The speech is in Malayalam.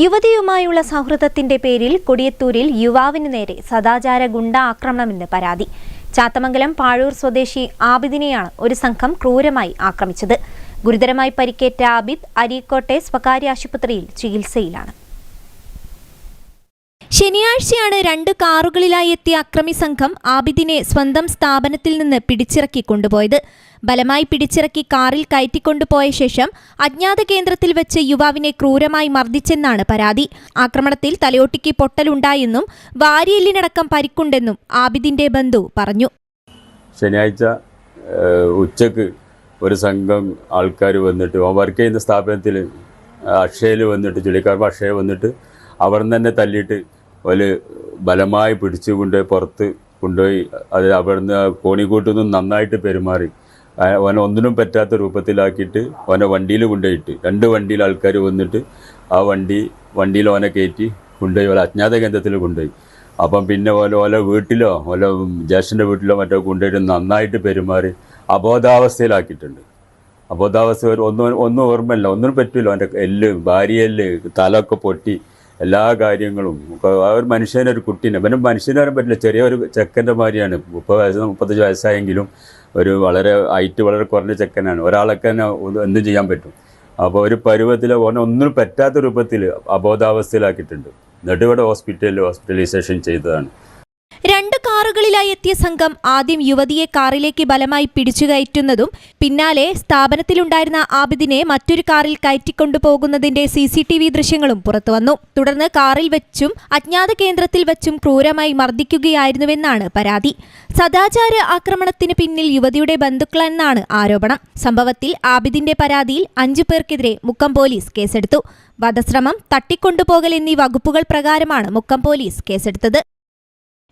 യുവതിയുമായുള്ള സൗഹൃദത്തിന്റെ പേരിൽ കൊടിയത്തൂരിൽ യുവാവിന് നേരെ സദാചാര ഗുണ്ട ആക്രമണമെന്ന് പരാതി. ചാത്തമംഗലം പാഴൂർ സ്വദേശി ആബിദിനെയാണ് ഒരു സംഘം ക്രൂരമായി ആക്രമിച്ചത്. ഗുരുതരമായി പരിക്കേറ്റ ആബിദ് അരീക്കോട്ടെ സ്വകാര്യ ആശുപത്രിയിൽ ചികിത്സയിലാണ്. ശനിയാഴ്ചയാണ് രണ്ട് കാറുകളിലായി എത്തിയ അക്രമി സംഘം ആബിദിനെ സ്വന്തം സ്ഥാപനത്തിൽ നിന്ന് പിടിച്ചിറക്കി കൊണ്ടുപോയത്. ബലമായി പിടിച്ചിറക്കി കാറിൽ കയറ്റിക്കൊണ്ടുപോയ ശേഷം അജ്ഞാത കേന്ദ്രത്തിൽ വെച്ച് യുവാവിനെ ക്രൂരമായി മർദ്ദിച്ചെന്നാണ് പരാതി. ആക്രമണത്തിൽ തലയോട്ടിക്ക് പൊട്ടലുണ്ടായെന്നും വാരിയെല്ലിനടക്കം പരിക്കുണ്ടെന്നും ആബിദിന്റെ ബന്ധു പറഞ്ഞു. ശനിയാഴ്ച ഉച്ചയ്ക്ക് ഒരു സംഘം ആൾക്കാർ വന്നിട്ട് വർക്ക് ചെയ്യുന്ന സ്ഥാപനത്തിൽ അക്ഷയയിൽ വന്നിട്ട് ചുള്ളിക്കാർപ്പ് അക്ഷയ വന്നിട്ട് അവർ തന്നെ തല്ലിയിട്ട് ഒരു ബലമായി പിടിച്ചുകൊണ്ട് പുറത്ത് കൊണ്ടുപോയി അത് അവിടുന്ന് കോണിക്കൂട്ടിൽ നിന്നും നന്നായിട്ട് പെരുമാറി. അവനെ ഒന്നിനും പറ്റാത്ത രൂപത്തിലാക്കിയിട്ട് അവനെ വണ്ടിയിൽ കൊണ്ടുപോയിട്ട് രണ്ട് വണ്ടിയിൽ ആൾക്കാർ വന്നിട്ട് ആ വണ്ടി വണ്ടിയിൽ അവനെ കയറ്റി കൊണ്ടുപോയി ഓല അജ്ഞാത കേന്ദ്രത്തിൽ കൊണ്ടുപോയി. അപ്പം പിന്നെ ഓല ഓല വീട്ടിലോ ഓല ജ്യേഷ്ഠന്റെ വീട്ടിലോ മറ്റോ കൊണ്ടുപോയിട്ട് നന്നായിട്ട് പെരുമാറി അബോധാവസ്ഥയിലാക്കിയിട്ടുണ്ട്. അബോധാവസ്ഥ ഒന്നും ഒന്നും ഓർമ്മയില്ല ഒന്നും പറ്റില്ല അവന്റെ എല്ല് ഭാര്യയെല്ല് തലൊക്കെ പൊട്ടി എല്ലാ കാര്യങ്ങളും. ആ ഒരു മനുഷ്യനൊരു കുട്ടീനെ. പിന്നെ മനുഷ്യനെ പറയാൻ പറ്റില്ല. ചെറിയ ഒരു ചെക്കന്റെ മാതിരിയാണ് മുപ്പത് വയസ്സ് മുപ്പത്തഞ്ച് വയസ്സായെങ്കിലും ഒരു വളരെ ഹൈറ്റ് വളരെ കുറഞ്ഞ ചെക്കനാണ്. ഒരാളൊക്കെ തന്നെ എന്തും ചെയ്യാൻ പറ്റും. അപ്പോൾ ഒരു പരുവത്തിൽ ഓനെ ഒന്നിനും പറ്റാത്ത രൂപത്തിൽ അബോധാവസ്ഥയിലാക്കിയിട്ടുണ്ട്. എന്നിട്ട് ഇവിടെ ഹോസ്പിറ്റലിൽ ഹോസ്പിറ്റലൈസേഷൻ ചെയ്തതാണ്. രണ്ട് കാറുകളിലായി എത്തിയ സംഘം ആദ്യം യുവതിയെ കാറിലേക്ക് ബലമായി പിടിച്ചുകയറ്റുന്നതും പിന്നാലെ സ്ഥാപനത്തിലുണ്ടായിരുന്ന ആബിദിനെ മറ്റൊരു കാറിൽ കയറ്റിക്കൊണ്ടുപോകുന്നതിന്റെ സി സി ടി വി ദൃശ്യങ്ങളും പുറത്തുവന്നു. തുടർന്ന് കാറിൽ വെച്ചും അജ്ഞാത കേന്ദ്രത്തിൽ വെച്ചും ക്രൂരമായി മർദ്ദിക്കുകയായിരുന്നുവെന്നാണ് പരാതി. സദാചാര ആക്രമണത്തിന് പിന്നിൽ യുവതിയുടെ ബന്ധുക്കളെന്നാണ് ആരോപണം. സംഭവത്തിൽ ആബിദിന്റെ പരാതിയിൽ അഞ്ചു പേർക്കെതിരെ മുക്കം പോലീസ് കേസെടുത്തു. വധശ്രമം തട്ടിക്കൊണ്ടുപോകൽ എന്നീ വകുപ്പുകൾ പ്രകാരമാണ് മുക്കം പോലീസ് കേസെടുത്തത്.